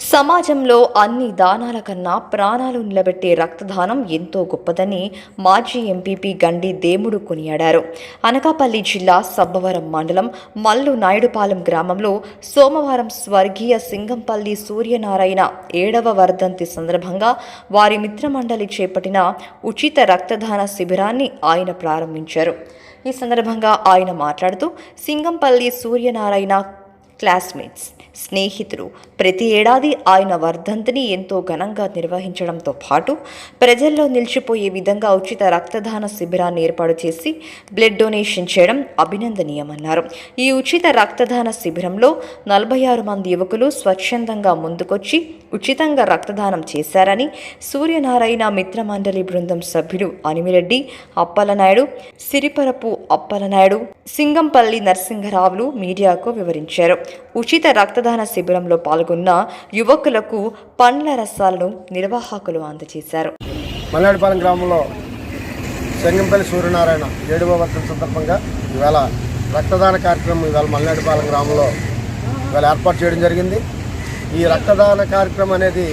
సమాజంలో అన్ని దానాల కన్నా ప్రాణాలు నిలబెట్టే రక్తదానం ఎంతో గొప్పదని మాజీ ఎంపీపీ గండి దేముడు కొనియాడారు. అనకాపల్లి జిల్లా సబ్బవరం మండలం మల్లు నాయుడుపాలెం గ్రామంలో సోమవారం స్వర్గీయ సింగంపల్లి సూర్యనారాయణ ఏడవ వర్ధంతి సందర్భంగా వారి మిత్రమండలి చేపట్టిన ఉచిత రక్తదాన శిబిరాన్ని ఆయన ప్రారంభించారు. ఈ సందర్భంగా ఆయన మాట్లాడుతూ సింగంపల్లి సూర్యనారాయణ క్లాస్మేట్స్ స్నేహితులు ప్రతి ఏడాది ఆయన వర్ధంతిని ఎంతో ఘనంగా నిర్వహించడంతో పాటు ప్రజల్లో నిలిచిపోయే విధంగా ఉచిత రక్తదాన శిబిరాన్ని ఏర్పాటు చేసి బ్లడ్ డొనేషన్ చేయడం అభినందనీయమన్నారు. ఈ ఉచిత రక్తదాన శిబిరంలో నలభై ఆరు మంది యువకులు స్వచ్ఛందంగా ముందుకొచ్చి ఉచితంగా రక్తదానం చేశారని సూర్యనారాయణ మిత్రమండలి బృందం సభ్యులు అనిమిరెడ్డి అప్పలనాయుడు సిరిపరపు అప్పలనాయుడు సింగంపల్లి నరసింహరావులు మీడియాకు వివరించారు. ఉచిత రక్తదాన శిబిరంలో పాల్గొన్న యువకులకు పండ్ల రసాలను నిర్వాహకులు అందజేశారు. మల్లాడిపాలెం గ్రామంలో శంగంపల్లి సూర్యనారాయణ ఏడవ వర్షం సందర్భంగా ఇవాళ రక్తదాన కార్యక్రమం ఇవాళ మల్లాడిపాలెం గ్రామంలో ఇవాళ ఏర్పాటు చేయడం జరిగింది. ఈ రక్తదాన కార్యక్రమం అనేది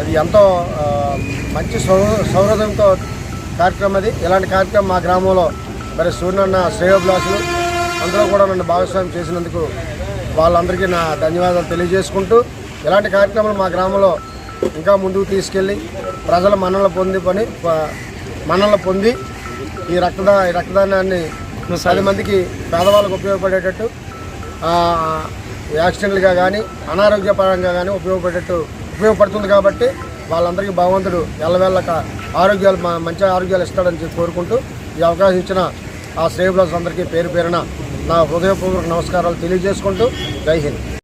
అది ఎంతో మంచి సౌ సౌహృదంతో కార్యక్రమం అది. ఇలాంటి కార్యక్రమం మా గ్రామంలో మరి సూర్యనన్న శ్రేయోభిలాసులు అందరూ కూడా నన్ను భాగస్వామ్యం చేసినందుకు వాళ్ళందరికీ నా ధన్యవాదాలు తెలియజేసుకుంటూ ఇలాంటి కార్యక్రమాలు మా గ్రామంలో ఇంకా ముందుకు తీసుకెళ్ళి ప్రజల మన్నలు పొంది పని మన్నలు పొంది ఈ రక్తదా ఈ రక్తదానాన్ని పది మందికి పేదవాళ్ళకు ఉపయోగపడేటట్టు యాక్సిడెంట్లుగా కానీ అనారోగ్యపరంగా కానీ ఉపయోగపడేటట్టు ఉపయోగపడుతుంది కాబట్టి వాళ్ళందరికీ భగవంతుడు ఎల్లవేళ్ళక ఆరోగ్యాలు మంచి ఆరోగ్యాలు ఇస్తాడని చెప్పి కోరుకుంటూ ఈ అవకాశం ఇచ్చిన ఆ శ్రేయబ్లాస్ అందరికీ పేరు పేరున నా హృదయపూర్వక నమస్కారాలు తెలియజేసుకుంటూ జై హింద్.